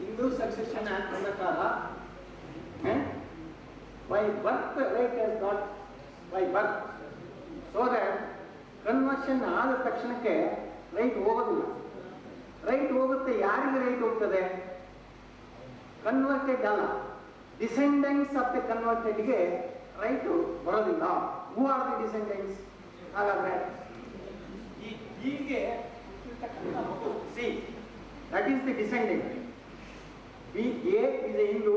Hindu succession act ಪ್ರಕಾರ by birth right has not by birth so that conversion ಆದ ತಕ್ಷಣಕ್ಕೆ right ಹೋಗೋದಿಲ್ಲ. Right ಹೋಗುತ್ತೆ, ಯಾರಿಗೆ ರೈಟ್ ಹೋಗ್ತದೆ? ಕನ್ವರ್ಟೆಡ್ ಅಲ್ಲ. ಡಿಸೆಂಡೆಂಟ್ಸ್ ಆಫ್ ದ ಕನ್ವರ್ಟೆಡ್ಗೆ ರೈಟ್ ಬರೋದಿಲ್ಲ ಹೂ ಆರ್ ದಿ ಡಿಸೆಂಡೆಂಟ್ಸ್ ಹಾಗಾದ್ರೆ ಈ ಹೀಗೆ ಹುಟ್ಟಿರ್ತಕ್ಕಂಥ ಮಗು C that is the descendant B A is a Hindu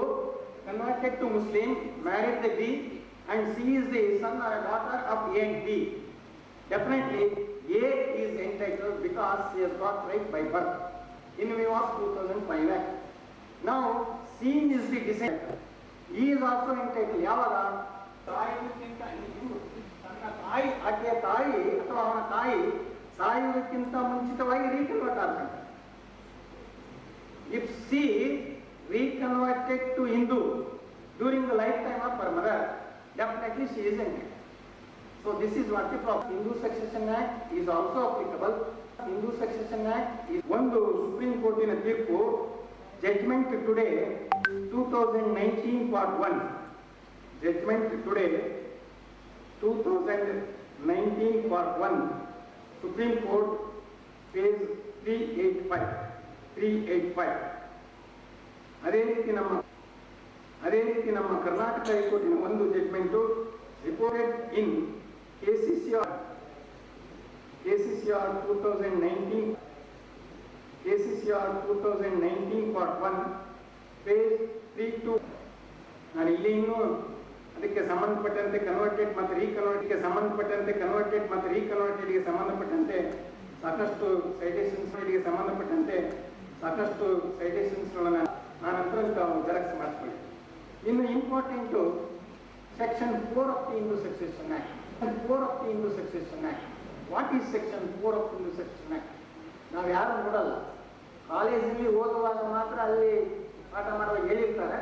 converted to Muslim married the B and C is the son or daughter of A and B definitely A is entitle because he has got right by birth in view of 2005 act now c is the descendant he is also entitled ಯಾವಾಗ ಅಥವಾ ಅವನ ತಾಯಿ ಸಾಯುವುದಕ್ಕಿಂತ ಮುಂಚಿತವಾಗಿ ರೀಕನ್ವರ್ಟ್ ಆಗ್ತಾನೆ if she reconverted to Hindu during the lifetime of her mother, definitely she is entitled. So this is what the problem. Hindu Succession Act is also applicable. Hindu Succession Act is ಒಂದು supreme ಕೋರ್ಟಿನ ತೀರ್ಪು judgement today two thousand nineteen part one judgement today two thousand nineteen part one supreme court page three eight five three eight five ಅದೇ ರೀತಿ ನಮ್ಮ, ಅದೇ ರೀತಿ ನಮ್ಮ ಕರ್ನಾಟಕ ಹೈಕೋರ್ಟಿನ ಒಂದು judgment reported in A C C R A C C R two thousand nineteen A C C R two thousand nineteen part one page three to ನಾನು ಇಲ್ಲಿ ಇನ್ನೂ ಅದಕ್ಕೆ ಸಂಬಂಧಪಟ್ಟಂತೆ ಕನ್ವರ್ಟೆಡ್ ಮತ್ತು ರೀಕನ್ವರ್ಟ್ಗೆ ಸಂಬಂಧಪಟ್ಟಂತೆ ಕನ್ವರ್ಟೆಡ್ ಮತ್ತು ರೀಕನ್ವರ್ಟೆಡ್ಗೆ ಸಂಬಂಧಪಟ್ಟಂತೆ ಸಾಕಷ್ಟು ಸೈಟೇಷನ್ಸ್ಗಳಿಗೆ ಸಂಬಂಧಪಟ್ಟಂತೆ ಸಾಕಷ್ಟು ಸೈಟೇಷನ್ಸ್ಗಳನ್ನು ನಾನು ನಂತರ ತಾವು ಜೆರಾಕ್ಸ್ ಮಾಡಿಸ್ಕೊಳ್ಳಿ ಇನ್ನು important section four of the Hindu succession act four of the Hindu succession act what is section four of Hindu succession act ನಾವು ಯಾರು ನೋಡಲ್ಲ. ಕಾಲೇಜಲ್ಲಿ ಓದುವಾಗ ಮಾತ್ರ ಅಲ್ಲಿ ಪಾಠ ಮಾಡುವಾಗ ಹೇಳಿರ್ತಾರೆ.